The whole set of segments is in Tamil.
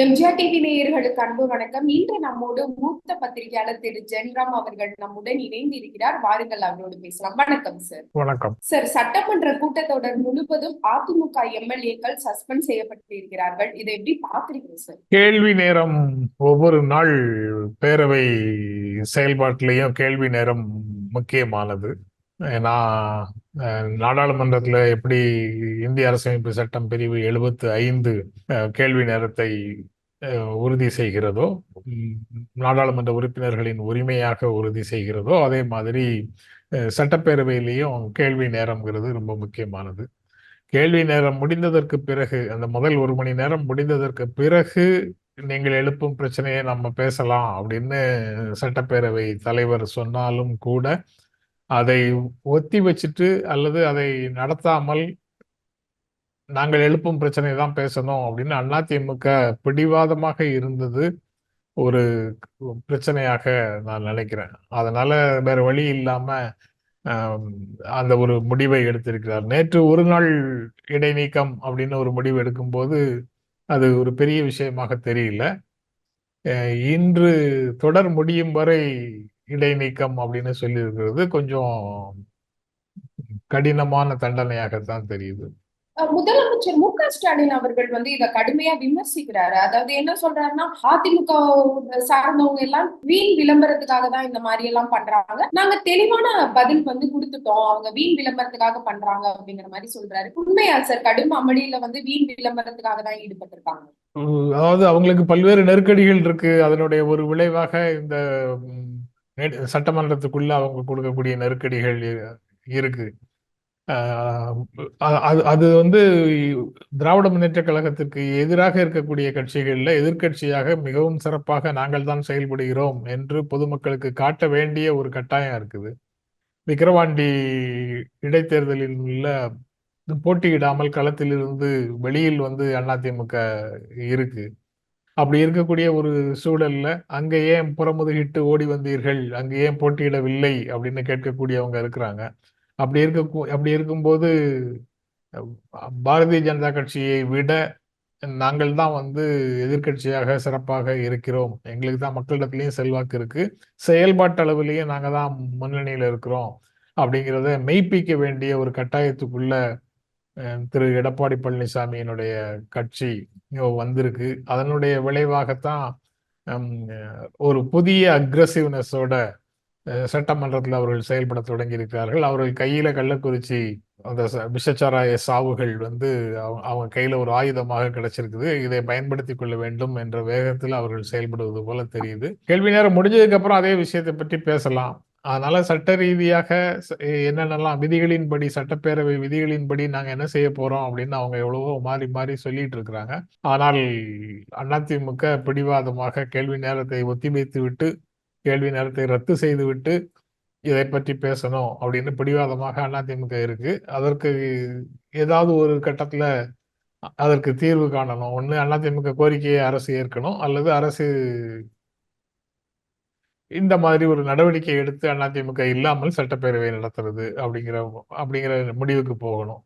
எம்ஜிஆர் டிவி நேயர்களுக்கு அன்பு வணக்கம். இன்று நம்மோடு மூத்த பத்திரிகையாளர் திரு ஜென்ராம் அவர்கள் நம்முடன் இணைந்து இருக்கிறார். வாருங்கள் அவரோடு பேசலாம். வணக்கம் சார் வணக்கம். சார் சட்டமன்ற கூட்டத்தொடர் முழுவதும் அதிமுக எம்எல்ஏக்கள் சஸ்பெண்ட் செய்யப்பட்டிருக்கிறார்கள். இதை எப்படி பாக்குறீங்க சார் கேள்வி நேரம் ஒவ்வொரு நாள் பேரவை செயல்பாட்டிலையும் கேள்வி நேரம் முக்கியமானது. ஏன்னா நாடாளுமன்றத்தில் எப்படி இந்திய அரசமைப்பு சட்டம் பிரிவு எழுபத்து ஐந்து கேள்வி நேரத்தை உறுதி செய்கிறதோ நாடாளுமன்ற உறுப்பினர்களின் உரிமையாக உறுதி செய்கிறதோ அதே மாதிரி சட்டப்பேரவையிலையும் கேள்வி நேரம்ங்கிறது ரொம்ப முக்கியமானது. கேள்வி நேரம் முடிந்ததற்கு பிறகு அந்த முதல் ஒரு மணி நேரம் முடிந்ததற்கு பிறகு நீங்கள் எழுப்பும் பிரச்சனையை நம்ம பேசலாம் அப்படின்னு சட்டப்பேரவை தலைவர் சொன்னாலும் கூட அதை ஒத்தி வச்சுட்டு அல்லது அதை நடத்தாமல் நாங்கள் எழுப்பும் பிரச்சனை தான் பேசணும் அப்படின்னு அதிமுக பிடிவாதமாக இருந்தது ஒரு பிரச்சனையாக நான் நினைக்கிறேன். அதனால வேற வழி இல்லாம அந்த ஒரு முடிவை எடுத்திருக்கிறார். நேற்று ஒரு நாள் இடைநீக்கம் அப்படின்னு ஒரு முடிவு எடுக்கும்போது அது ஒரு பெரிய விஷயமாக தெரியல. இன்று தொடர் முடியும் வரை இடைநீக்கம் அப்படின்னு சொல்லியிருக்கிறது கொஞ்சம் கடினமான தண்டனையாகத்தான் தெரியுது. முதலமைச்சர் மு க ஸ்டாலின் அவர்கள் வந்து இத கடுமையா விமர்சிக்கிறாரு. அதாவது என்ன சொல்றாருன்னா அதிமுக சார்ந்தவங்க எல்லாம் வீண் விளம்பரத்துக்காக தான் இந்த மாதிரி எல்லாம் பண்றாங்க. நாங்க தெளிவான பதில் வந்து கொடுத்துட்டோம். அவங்க வீண் விளம்பரத்துக்காக பண்றாங்க அப்படிங்கிற மாதிரி சொல்றாரு. உண்மையா சார் கடும் அமளியில வந்து வீண் விளம்பரத்துக்காக தான் ஈடுபட்டிருக்காங்க. அதாவது அவங்களுக்கு பல்வேறு நெருக்கடிகள் இருக்கு. அதனுடைய ஒரு விளைவாக இந்த சட்டமன்றத்துக்குள்ள அவங்க கொடுக்கக்கூடிய நெருக்கடிகள் இருக்கு. அது அது வந்து திராவிட முன்னேற்ற கழகத்திற்கு எதிராக இருக்கக்கூடிய கட்சிகளில் எதிர்க்கட்சியாக மிகவும் சிறப்பாக நாங்கள் தான் செயல்படுகிறோம் என்று பொதுமக்களுக்கு காட்ட வேண்டிய ஒரு கட்டாயம் இருக்குது. விக்கிரவாண்டி இடைத்தேர்தலில் உள்ள போட்டியிடாமல் களத்திலிருந்து வெளியில் வந்து அதிமுக இருக்கு. அப்படி இருக்கக்கூடிய ஒரு சூழல்ல அங்க ஏன் புறமுதுகிட்டு ஓடி வந்தீர்கள்? அங்க ஏன் போட்டியிடவில்லை? அப்படின்னு கேட்கக்கூடியவங்க இருக்கிறாங்க. அப்படி இருக்க அப்படி இருக்கும்போது பாரதிய ஜனதா கட்சியை விட நாங்கள் தான் வந்து எதிர்க்கட்சியாக சிறப்பாக இருக்கிறோம். எங்களுக்கு தான் மக்களிடத்துலையும் செல்வாக்கு இருக்கு. செயல்பாட்டு அளவிலேயே நாங்கள் தான் முன்னணியில் இருக்கிறோம் அப்படிங்கிறத மெய்ப்பிக்க வேண்டிய ஒரு கட்டாயத்துக்குள்ள திரு எடப்பாடி பழனிசாமியினுடைய கட்சி வந்திருக்கு. அதனுடைய விளைவாகத்தான் ஒரு புதிய அக்ரஸிவ்னஸோட சட்டமன்றத்தில் அவர்கள் செயல்பட தொடங்கி இருக்கிறார்கள் அவர்கள் கையில கள்ளக்குறிச்சி அந்த விஷச்சாராய சாவுகள் வந்து அவங்க அவங்க கையில ஒரு ஆயுதமாக கிடைச்சிருக்குது. இதை பயன்படுத்திக் கொள்ள வேண்டும் என்ற வேகத்தில் அவர்கள் செயல்படுவது போல தெரியுது. கேள்வி நேரம் முடிஞ்சதுக்கு அப்புறம் அதே விஷயத்தை பற்றி பேசலாம். அதனால சட்ட ரீதியாக என்னென்னலாம் விதிகளின்படி சட்டப்பேரவை விதிகளின்படி நாங்க என்ன செய்ய போறோம் அப்படின்னு அவங்க எவ்வளவோ மாறி மாறி சொல்லிட்டு இருக்கிறாங்க. ஆனால் அதிமுக பிடிவாதமாக கேள்வி நேரத்தை ஒத்திவைத்து விட்டு கேள்வி நேரத்தை ரத்து செய்துவிட்டு இதை பற்றி பேசணும் அப்படின்னு பிடிவாதமாக அதிமுக இருக்கு. அதற்கு ஏதாவது ஒரு கட்டத்துல அதற்கு தீர்வு காணணும். ஒன்று அதிமுக கோரிக்கையை அரசு ஏற்கணும். அல்லது அரசு இந்த மாதிரி ஒரு நடவடிக்கை எடுத்து அதிமுக இல்லாமல் சட்டப்பேரவை நடத்துறது அப்படிங்கிற அப்படிங்கிற முடிவுக்கு போகணும்.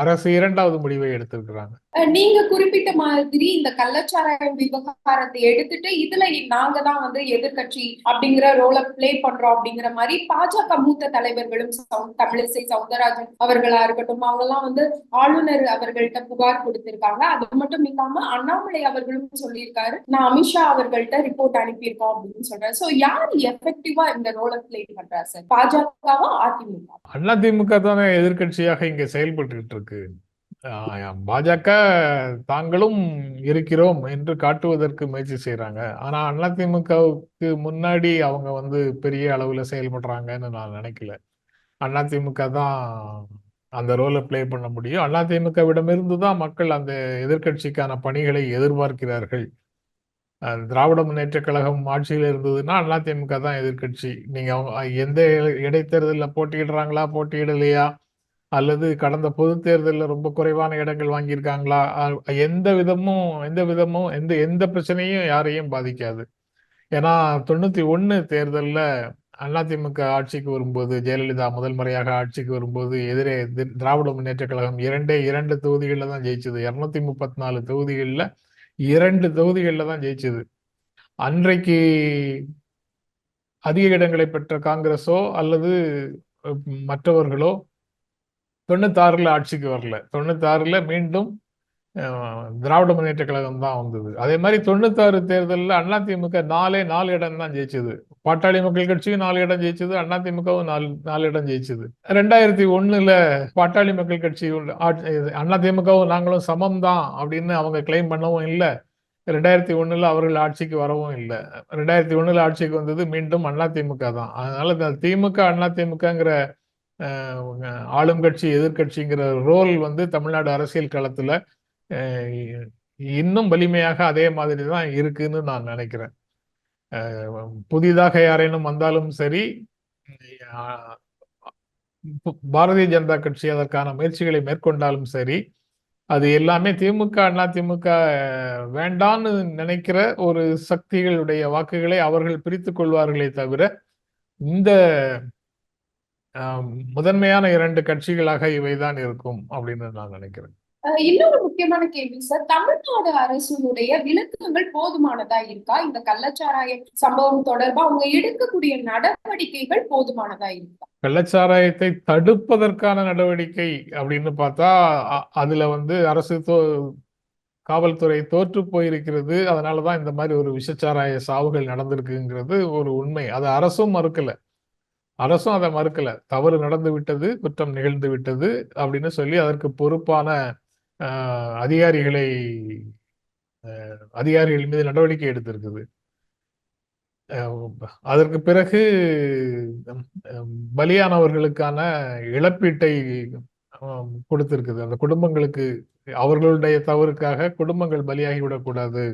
அரசு இரண்டாவது முடிவை எடுத்திருக்கிறாங்க. நீங்க குறிப்பிட்ட மாதிரி இந்த கள்ளச்சாராயம் விவகாரத்தை எடுத்துட்டு இதுல நாங்க தான் வந்து எதிர்கட்சி அப்படிங்கிற ரோலை பிளே பண்றோம் அப்படிங்கிற மாதிரி பாஜக மூத்த தலைவர்களும் சௌ- தமிழிசை சவுந்தரராஜன் அவர்களா இருக்கட்டும் அவங்க எல்லாம் வந்து ஆளுநர் அவர்கள்ட்ட புகார் கொடுத்திருக்காங்க. அது மட்டும் இல்லாம அண்ணாமலை அவர்களும் சொல்லியிருக்காரு. நான் அமித்ஷா அவர்கள்ட்ட ரிப்போர்ட் அனுப்பியிருக்கோம் அப்படின்னு சொல்றேன் சோ யார் எஃபெக்டிவா இந்த ரோலை பிளே பண்றா சார்? பாஜகவா அதிமுக அதிமுக தானே எதிர்க்கட்சியாக இங்க செயல்பட்டு இருக்கு. பாஜக தாங்களும் இருக்கிறோம் என்று காட்டுவதற்கு முயற்சி செய்றாங்க. ஆனா அதிமுகவுக்கு முன்னாடி அவங்க வந்து பெரிய அளவுல செயல்படுறாங்கன்னு நான் நினைக்கல. அதிமுக தான் அந்த ரோலை ப்ளே பண்ண முடியும். அதிமுகவிடமிருந்து தான் மக்கள் அந்த எதிர்க்கட்சிக்கான பணிகளை எதிர்பார்க்கிறார்கள். திராவிட முன்னேற்ற கழகம் ஆட்சியில் இருந்ததுன்னா அதிமுக தான் எதிர்க்கட்சி. நீங்க அவங்க எந்த இடைத்தேர்தலில் போட்டியிடுறாங்களா போட்டியிடலையா? அல்லது கடந்த பொது தேர்தலில் ரொம்ப குறைவான இடங்கள் வாங்கியிருக்காங்களா? எந்த விதமும் எந்த விதமும் எந்த எந்த பிரச்சனையும் யாரையும் பாதிக்காது. ஏன்னா தொண்ணூத்தி ஒன்று தேர்தலில் அதிமுக ஆட்சிக்கு வரும்போது ஜெயலலிதா முதல் முறையாக ஆட்சிக்கு வரும்போது எதிரே திராவிட முன்னேற்ற கழகம் இரண்டே இரண்டு தொகுதிகளில் தான் ஜெயிச்சது. இரநூத்தி முப்பத்தி நாலு தொகுதிகளில் இரண்டு தொகுதிகளில் தான் ஜெயிச்சது. அன்றைக்கு அதிக இடங்களை பெற்ற காங்கிரஸோ அல்லது மற்றவர்களோ தொண்ணூத்தாறுல ஆட்சிக்கு வரல. தொண்ணூத்தாறுல மீண்டும் திராவிட முன்னேற்ற கழகம் தான் வந்தது. அதே மாதிரி தொண்ணூத்தாறு தேர்தலில் அதிமுக நாலே நாலு இடம் தான் ஜெயிச்சது. பாட்டாளி மக்கள் கட்சியும் நாலு இடம் ஜெயிச்சது அதிமுகவும் நாலு நாலு இடம் ஜெயிச்சது. ரெண்டாயிரத்தி ஒண்ணுல பாட்டாளி மக்கள் கட்சி அதிமுகவும் நாங்களும் சமம் தான் அப்படின்னு அவங்க கிளைம் பண்ணவும் இல்லை. ரெண்டாயிரத்தி ஒண்ணுல அவர்கள் ஆட்சிக்கு வரவும் இல்லை. ரெண்டாயிரத்தி ஒண்ணுல ஆட்சிக்கு வந்தது மீண்டும் அதிமுக தான். அதனால திமுக அதிமுகங்கிற திமுகங்கிற ஆளும் கட்சி எதிர்க்கட்சிங்கிற ரோல் வந்து தமிழ்நாடு அரசியல் களத்துல இன்னும் வலிமையாக அதே மாதிரி தான் இருக்குன்னு நான் நினைக்கிறேன். புதிதாக யாரேனும் வந்தாலும் சரி பாரதிய ஜனதா கட்சி அதற்கான முயற்சிகளை மேற்கொண்டாலும் சரி அது எல்லாமே திமுக அண்ணா திமுக வேண்டான்னு நினைக்கிற ஒரு சக்திகளுடைய வாக்குகளை அவர்கள் பிரித்து கொள்வார்களே தவிர இந்த முதன்மையான இரண்டு கட்சிகளாக இவைதான் இருக்கும் அப்படின்னு நான் நினைக்கிறேன். இன்னொரு முக்கியமான கேள்வி சார். தமிழ்நாடு அரசுடைய விளக்கங்கள் போதுமானதா இருக்கா? இந்த கள்ளச்சாராய சம்பவம் தொடர்பா அவங்க எடுக்கக்கூடிய நடவடிக்கைகள் போதுமானதா இருக்கா? கள்ளச்சாராயத்தை தடுப்பதற்கான நடவடிக்கை அப்படின்னு பார்த்தா அதுல வந்து அரசு தோ காவல்துறை தோற்று போயிருக்கிறது. அதனாலதான் இந்த மாதிரி ஒரு விஷச்சாராய சாவுகள் நடந்திருக்குங்கிறது ஒரு உண்மை. அதை அரசும் மறுக்கல. அரசும் அதை மறுக்கல. தவறு நடந்து விட்டது குற்றம் நிகழ்ந்து விட்டது அப்படின்னு சொல்லி அதற்கு பொறுப்பான ஆஹ், அதிகாரிகளை அதிகாரிகள் மீது நடவடிக்கை எடுத்திருக்குது. அதற்கு பிறகு பலியானவர்களுக்கான இழப்பீட்டை கொடுத்திருக்குது. அந்த குடும்பங்களுக்கு அவர்களுடைய தவறுக்காக குடும்பங்கள் பலியாகி விடக்கூடாது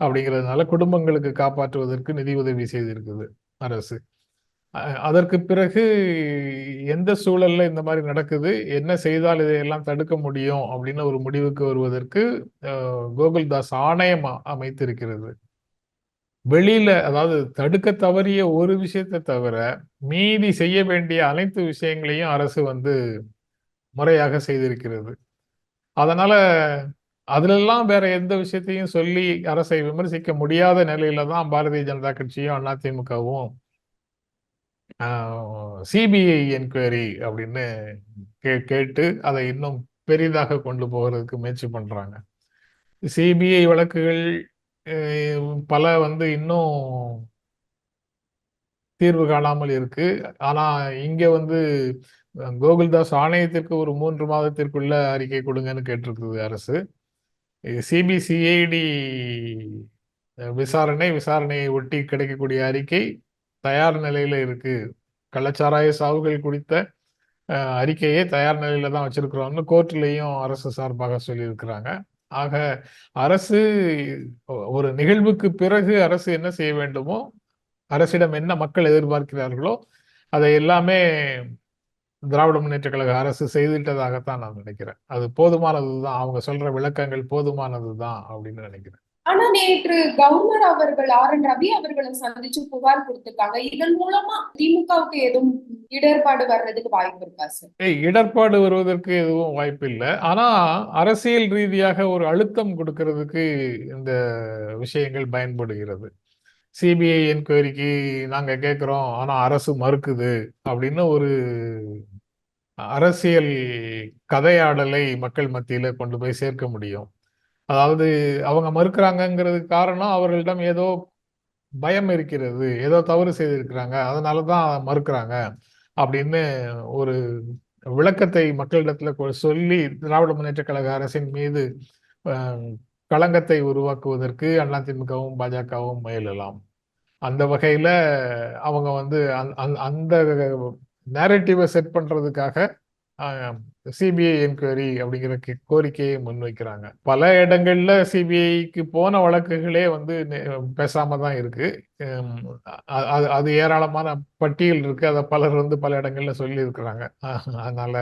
அப்படிங்கிறதுனால குடும்பங்களுக்கு காப்பாற்றுவதற்கு நிதி உதவி செய்திருக்குது அரசு. அதற்கு பிறகு எந்த சூழல்ல இந்த மாதிரி நடக்குது? என்ன செய்தால் இதையெல்லாம் தடுக்க முடியும்? அப்படின்னு ஒரு முடிவுக்கு வருவதற்கு கோகுல்தாஸ் ஆணையம் அமைத்திருக்கிறது. வெளியில அதாவது தடுக்க தவறிய ஒரு விஷயத்தை தவிர மீதி செய்ய வேண்டிய அனைத்து விஷயங்களையும் அரசு வந்து முறையாக செய்திருக்கிறது. அதனால அதுலெல்லாம் வேற எந்த விஷயத்தையும் சொல்லி அரசை விமர்சிக்க முடியாத நிலையில தான் பாரதிய ஜனதா கட்சியும் அதிமுகவும் சிபிஐ என்கொயரி அப்படின்னு கே கேட்டு அதை இன்னும் பெரிதாக கொண்டு போகிறதுக்கு முயற்சி பண்ணுறாங்க சிபிஐ வழக்குகள் பல வந்து இன்னும் தீர்வு காணாமல் இருக்கு. ஆனால் இங்கே வந்து கோகுல்தாஸ் ஆணையத்திற்கு ஒரு மூன்று மாதத்திற்குள்ள அறிக்கை கொடுங்கன்னு கேட்டிருக்குது அரசு. சிபிசிஐடி விசாரணை விசாரணையை ஒட்டி கிடைக்கக்கூடிய அறிக்கை தயார் நிலையில இருக்கு. கள்ளச்சாராய சாவுகள் குறித்த அறிக்கையை தயார் நிலையில தான் வச்சிருக்கிறோம்னு கோர்ட்லேயும் அரசு சார்பாக சொல்லியிருக்கிறாங்க. ஆக அரசு ஒரு நிகழ்வுக்கு பிறகு அரசு என்ன செய்ய வேண்டுமோ அரசிடம் என்ன மக்கள் எதிர்பார்க்கிறார்களோ அதை எல்லாமே திராவிட முன்னேற்ற கழக அரசு செய்துவிட்டதாகத்தான் நான் நினைக்கிறேன். அது போதுமானது தான் அவங்க சொல்ற விளக்கங்கள் போதுமானது தான் அப்படின்னு நினைக்கிறேன். ஆனா நேற்று கவர்னர் அவர்கள் ஆர் என் ரவி அவர்களை சந்திச்சு புகார் கொடுத்திருக்காங்க. இதன் மூலமா திமுகவுக்கு எதுவும் இடர்பாடு வர்றதுக்கு வாய்ப்பு இருக்கா சார்? ஏய், இடர்பாடு வருவதற்கு எதுவும் வாய்ப்பு இல்லை. ஆனா அரசியல் ரீதியாக ஒரு அழுத்தம் கொடுக்கறதுக்கு இந்த விஷயங்கள் பயன்படுகிறது. சிபிஐ என்கொயரிக்கு நாங்க கேட்கிறோம் ஆனா அரசு மறுக்குது அப்படின்னு ஒரு அரசியல் கதையாடலை மக்கள் மத்தியில கொண்டு போய் சேர்க்க முடியும். அதாவது அவங்க மறுக்கிறாங்கங்கிறதுக்கு காரணம் அவர்களிடம் ஏதோ பயம் இருக்கிறது ஏதோ தவறு செய்திருக்கிறாங்க அதனால தான் மறுக்கிறாங்க அப்படின்னு ஒரு விளக்கத்தை மக்களிடத்துல கொ- சொல்லி திராவிட முன்னேற்ற கழக அரசின் மீது களங்கத்தை உருவாக்குவதற்கு அதிமுகவும் பாஜகவும் முயலலாம். அந்த வகையில அவங்க வந்து அந்த நேரட்டிவை செட் பண்றதுக்காக சிபிஐ என்கொயரி அப்படிங்கிற கோரிக்கையை முன்வைக்கிறாங்க. பல இடங்கள்ல சிபிஐக்கு போன வழக்குகளே வந்து பேசாம தான் இருக்கு. அது அது ஏராளமான பட்டியல் இருக்கு. அதை பலர் வந்து பல இடங்கள்ல சொல்லி இருக்கிறாங்க அதனால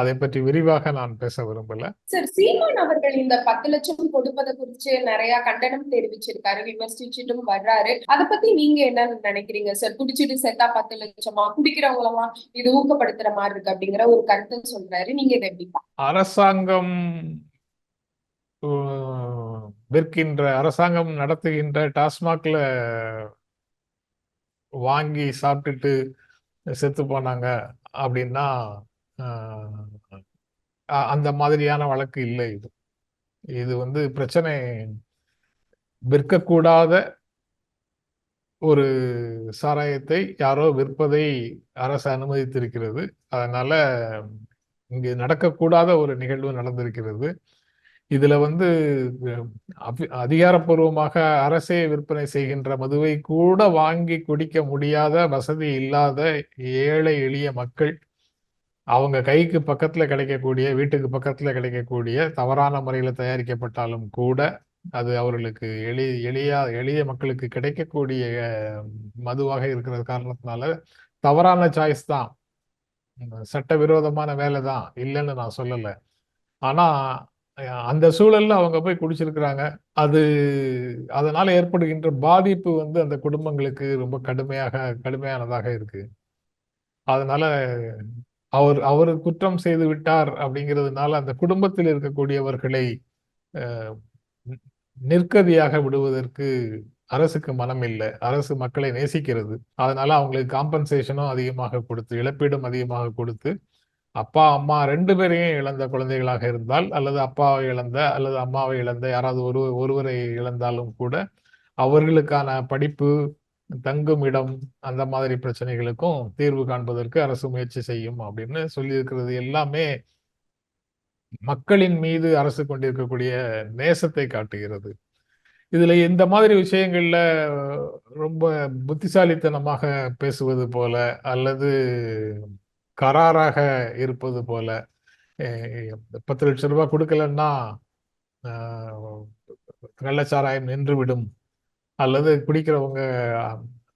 அதை பற்றி விரிவாக நான் பேச விரும்பல. சார் சீமான் அவர்கள் இந்த பத்து லட்சம் கொடுப்பதை குறித்து நிறைய கண்டனம் தெரிவிச்சிருக்காரு. விமர்சிச்சுட்டும் வர்றாரு. அதை பத்தி நீங்க என்ன நினைக்கிறீங்க சார்? குடிச்சிட்டு செத்தா பத்து லட்சமா? குடிக்கிறவங்களமா இது ஊக்கப்படுத்துற மாதிரி இருக்கு அப்படிங்கிற ஒரு கருத்து சொல்றாரு. நீங்க இதை எப்படி அரசாங்கம் விற்கின்ற அரசாங்கம் நடத்துகின்ற டாஸ்மாக்ல வாங்கி சாப்பிட்டுட்டு செத்து போனாங்க அப்படின்னா அந்த மாதிரியான வழக்கு இல்லை இது. இது வந்து பிரச்சனை விற்கக்கூடாத ஒரு சாராயத்தை யாரோ விற்பதை அரசு அனுமதித்திருக்கிறது. அதனால இங்கு நடக்கக்கூடாத ஒரு நிகழ்வு நடந்திருக்கிறது. இதுல வந்து அதிகாரப்பூர்வமாக அரசே விற்பனை செய்கின்ற மதுவை கூட வாங்கி குடிக்க முடியாத வசதி இல்லாத ஏழை எளிய மக்கள் அவங்க கைக்கு பக்கத்துல கிடைக்கக்கூடிய வீட்டுக்கு பக்கத்துல கிடைக்கக்கூடிய தவறான முறையில தயாரிக்கப்பட்டாலும் கூட அது அவர்களுக்கு எளி எளிய எளிய மக்களுக்கு கிடைக்கக்கூடிய மதுவாக இருக்கிற காரணத்தினால தவறான சாய்ஸ் தான். சட்டவிரோதமான வேலை தான் இல்லைன்னு நான் சொல்லலை. ஆனால் அந்த சூழலில் அவங்க போய் குடிச்சிருக்கிறாங்க. அது அதனால் ஏற்படுகின்ற பாதிப்பு வந்து அந்த குடும்பங்களுக்கு ரொம்ப கடுமையாக கடுமையானதாக இருக்கு. அதனால அவர் அவர் குற்றம் செய்து விட்டார் அப்படிங்கிறதுனால அந்த குடும்பத்தில் இருக்கக்கூடியவர்களை நிற்கதியாக விடுவதற்கு அரசுக்கு மனம் இல்லை அரசு மக்களை நேசிக்கிறது. அதனால அவங்களுக்கு காம்பன்சேஷனும் அதிகமாக கொடுத்து இழப்பீடும் அதிகமாக கொடுத்து அப்பா அம்மா ரெண்டு பேரையும் இழந்த குழந்தைகளாக இருந்தால் அல்லது அப்பாவை இழந்த அல்லது அம்மாவை இழந்த யாராவது ஒரு ஒருவரை இழந்தாலும் கூட அவர்களுக்கான படிப்பு தங்கும் இடம் அந்த மாதிரி பிரச்சனைகளுக்கும் தீர்வு காண்பதற்கு அரசு முயற்சி செய்யும் அப்படின்னு சொல்லியிருக்கிறது. எல்லாமே மக்களின் மீது அரசு கொண்டிருக்கக்கூடிய நேசத்தை காட்டுகிறது. இதுல இந்த மாதிரி விஷயங்கள்ல ரொம்ப புத்திசாலித்தனமாக பேசுவது போல அல்லது கராராக இருப்பது போல பத்து லட்சம் ரூபாய் கொடுக்கலன்னா கள்ளச்சாராயம் நின்றுவிடும். அல்லது குடிக்கிறவங்க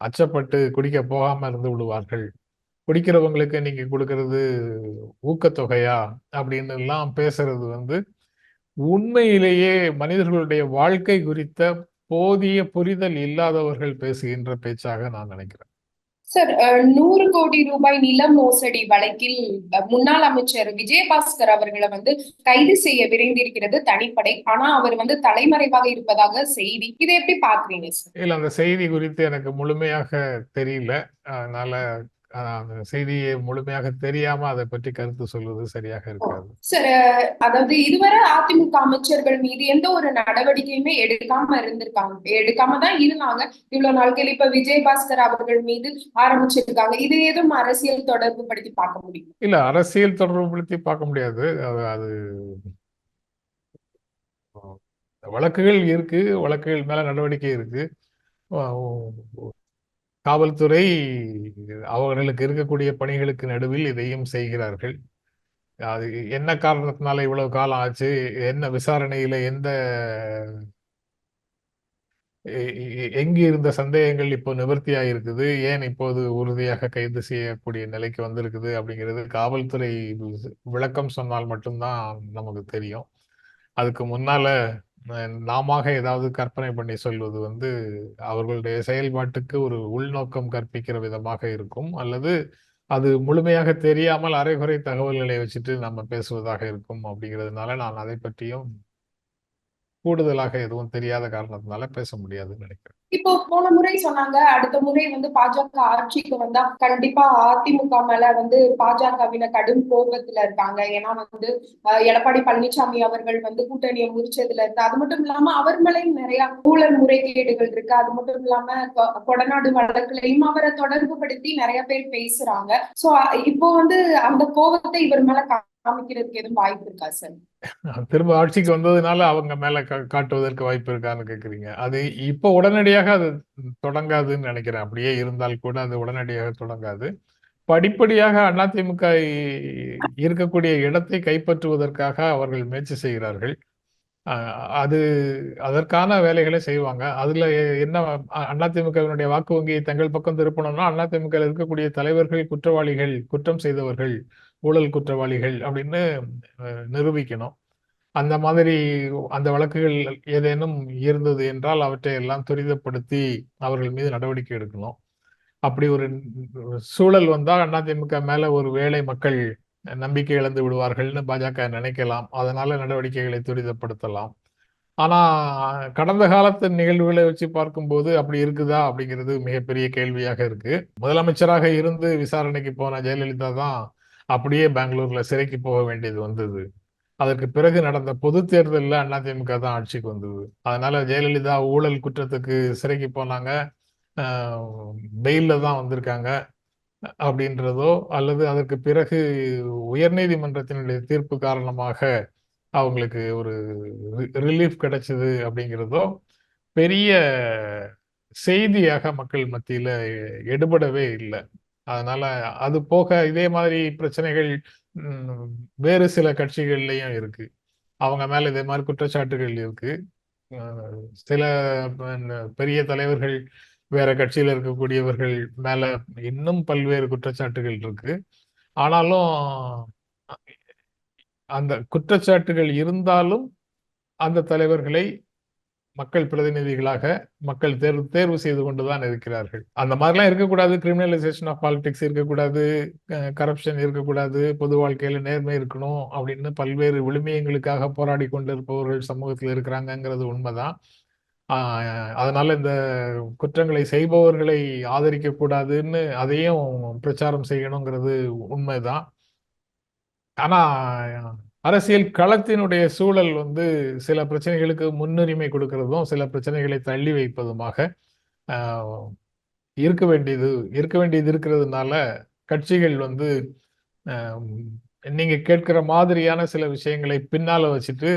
அச்சப்பட்டு குடிக்க போகாம இருந்து விடுவார்கள். குடிக்கிறவங்களுக்கு நீங்க கொடுக்கறது ஊக்கத்தொகையா? அப்படின்னு எல்லாம் பேசுறது வந்து உண்மையிலேயே மனிதர்களுடைய வாழ்க்கை குறித்த போதிய புரிதல் இல்லாதவர்கள் பேசுகின்ற பேச்சாக நான் நினைக்கிறேன். சார் நூறு கோடி ரூபாய் நில மோசடி வழக்கில் முன்னாள் அமைச்சர் விஜயபாஸ்கர் அவர்களை வந்து கைது செய்ய விரைந்திருக்கிறது தனிப்படை. ஆனா அவர் வந்து தலைமறைவாக இருப்பதாக செய்தி. இதை எப்படி பாக்குறீங்க சார் இல்ல அந்த செய்தி குறித்து எனக்கு முழுமையாக தெரியல. அதனால அந்த செய்தியை முழுமையாக தெரியாம அதை பற்றி கருத்து சொல்வது சரியாக இருக்காது. சார். அதாவது இதுவரை அதிமுக அமைச்சர்கள் மீது எந்த ஒரு நடவடிக்கையுமே எடுக்காம இருந்திருக்காங்க. எடுக்காம தான் இருந்தாங்க. இவ்வளவு நாட்கள் இப்ப விஜயபாஸ்கர் அவர்கள் மீது ஆரம்பிச்சிருக்காங்க. இது ஏதும் அரசியல் தொடர்பு படுத்தி பார்க்க முடியும்? இல்ல அரசியல் தொடர்பு படுத்தி பார்க்க முடியாது. அது அது வழக்குகள் இருக்கு. வழக்குகள் மேல நடவடிக்கை இருக்கு. காவல்துறை அவர்களுக்கு இருக்கக்கூடிய பணிகளுக்கு நடுவில் இதையும் செய்கிறார்கள். அது என்ன காரணத்தினால இவ்வளவு காலம் ஆச்சு? என்ன விசாரணையில எந்த எங்கு இருந்த சந்தேகங்கள் இப்போ நிவர்த்தியாக இருக்குது ஏன் இப்போது உறுதியாக கைது செய்யக்கூடிய நிலைக்கு வந்திருக்குது? அப்படிங்கிறது காவல்துறை விளக்கம் சொன்னால் மட்டும்தான் நமக்கு தெரியும். அதுக்கு முன்னால நாம ஏதாவது கற்பனை பண்ணி சொல்வது வந்து அவர்களுடைய செயல்பாட்டுக்கு ஒரு உள்நோக்கம் கற்பிக்கிற விதமாக இருக்கும். அல்லது அது முழுமையாக தெரியாமல் அரைகுறை தகவல்களை வச்சுட்டு நம்ம பேசுவதாக இருக்கும் அப்படிங்கிறதுனால நான் அதை பற்றியும் கூடுதலாக எதுவும் தெரியாத காரணத்தினால பேச முடியாதுன்னு நினைக்கிறேன். இப்போ போன முறை சொன்னாங்க அடுத்த முறை வந்து பாஜக ஆட்சிக்கு வந்தா கண்டிப்பா அதிமுக மேல வந்து பாஜகவின கடும் கோபத்துல இருக்காங்க. ஏன்னா வந்து எடப்பாடி பழனிசாமி அவர்கள் வந்து கூட்டணியை முறிச்சதுல இருந்து அது மட்டும் இல்லாம அவர் மேலேயும் நிறைய ஊழல் முறைகேடுகள் இருக்கு. அது மட்டும் இல்லாம கொடநாடு வழக்குலையும் அவரை தொடர்பு படுத்தி நிறைய பேர் பேசுறாங்க. சோ இப்போ வந்து அந்த கோபத்தை இவர் மேல காமிக்கிறதுக்கு எதுவும் வாய்ப்பு இருக்கா சார் திரும்ப ஆட்சிக்கு வந்ததுனால அவங்க மேல காட்டுவதற்கு வாய்ப்பு இருக்கான்னு கேக்குறீங்க. அது இப்போ உடனடியாக அது தொடங்காதுன்னு நினைக்கிறேன். அப்படியே இருந்தால் கூட அது உடனடியாக தொடங்காது. படிப்படியாக அதிமுக இருக்கக்கூடிய இடத்தை கைப்பற்றுவதற்காக அவர்கள் முயற்சி செய்கிறார்கள். அது அதற்கான வேலைகளை செய்வாங்க. அதுல என்ன அதிமுகவினுடைய வாக்கு வங்கியை தங்கள் பக்கம் திருப்பணும்னா அதிமுக இருக்கக்கூடிய தலைவர்கள் குற்றவாளிகள் குற்றம் செய்தவர்கள் ஊழல் குற்றவாளிகள் அப்படின்னு நிரூபிக்கணும். அந்த மாதிரி அந்த வழக்குகள் ஏதேனும் இருந்தது என்றால் அவற்றை எல்லாம் துரிதப்படுத்தி அவர்கள் மீது நடவடிக்கை எடுக்கணும். அப்படி ஒரு சூழல் வந்தால் அதிமுக மேல ஒரு வேளை மக்கள் நம்பிக்கை இழந்து விடுவார்கள்னு பாஜக நினைக்கலாம். அதனால நடவடிக்கைகளை துரிதப்படுத்தலாம். ஆனா கடந்த காலத்து நிகழ்வுகளை வச்சு பார்க்கும்போது அப்படி இருக்குதா அப்படிங்கிறது மிகப்பெரிய கேள்வியாக இருக்கு. முதலமைச்சராக இருந்து விசாரணைக்கு போன ஜெயலலிதா தான் அப்படியே பெங்களூர்ல சிறைக்கு போக வேண்டியது வந்தது. அதற்கு பிறகு நடந்த பொது தேர்தலில் அதிமுக தான் ஆட்சிக்கு வந்தது. அதனால ஜெயலலிதா ஊழல் குற்றத்துக்கு சிறைக்கு போனாங்க. பெயில தான் வந்திருக்காங்க அப்படின்றதோ அல்லது அதற்கு பிறகு உயர்நீதிமன்றத்தினுடைய தீர்ப்பு காரணமாக அவங்களுக்கு ஒரு ரிலீஃப் கிடைச்சது அப்படிங்கிறதோ பெரிய செய்தியாக மக்கள் மத்தியில் எடுபடவே இல்லை. அதனால அது போக இதே மாதிரி பிரச்சனைகள் வேறு சில கட்சிகள்லயும் இருக்கு. அவங்க மேல இதே மாதிரி குற்றச்சாட்டுகள் இருக்கு. சில பெரிய தலைவர்கள் வேற கட்சியில இருக்கக்கூடியவர்கள் மேல இன்னும் பல்வேறு குற்றச்சாட்டுகள் இருக்கு. ஆனாலும் அந்த குற்றச்சாட்டுகள் இருந்தாலும் அந்த தலைவர்களை மக்கள் பிரதிநிதிகளாக மக்கள் தேர்வு தேர்வு செய்து கொண்டுதான் இருக்கிறார்கள். அந்த மாதிரிலாம் இருக்கக்கூடாது. கிரிமினலைசேஷன் ஆஃப் பாலிடிக்ஸ் இருக்கக்கூடாது. கரப்ஷன் இருக்கக்கூடாது. பொது வாழ்க்கையில நேர்மை இருக்கணும் அப்படின்னு பல்வேறு விழுமியங்களுக்காக போராடி கொண்டிருப்பவர்கள் சமூகத்தில் இருக்கிறாங்கங்கிறது உண்மைதான். அதனால இந்த குற்றங்களை செய்பவர்களை ஆதரிக்க கூடாதுன்னு அதையும் பிரச்சாரம் செய்யணுங்கிறது உண்மைதான். ஆனா அரசியல் களத்தினுடைய சூழல் வந்து சில பிரச்சனைகளுக்கு முன்னுரிமை கொடுக்கிறதும் சில பிரச்சனைகளை தள்ளி வைப்பதுமாக இருக்க வேண்டியது இருக்க வேண்டியது இருக்கிறதுனால கட்சிகள் வந்து ஆஹ், நீங்க கேட்கிற மாதிரியான சில விஷயங்களை பின்னால வச்சுட்டு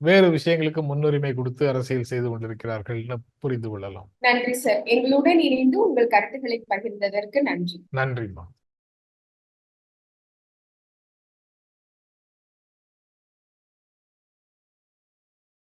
வேறு விஷயங்களுக்கு முன்னுரிமை கொடுத்து அரசியல் செய்து கொண்டிருக்கிறார்கள்னு புரிந்து கொள்ளலாம். நன்றி சார். எங்களுடன் இணைந்து உங்கள் கருத்துக்களை பகிர்ந்ததற்கு நன்றி. நன்றிம்மா.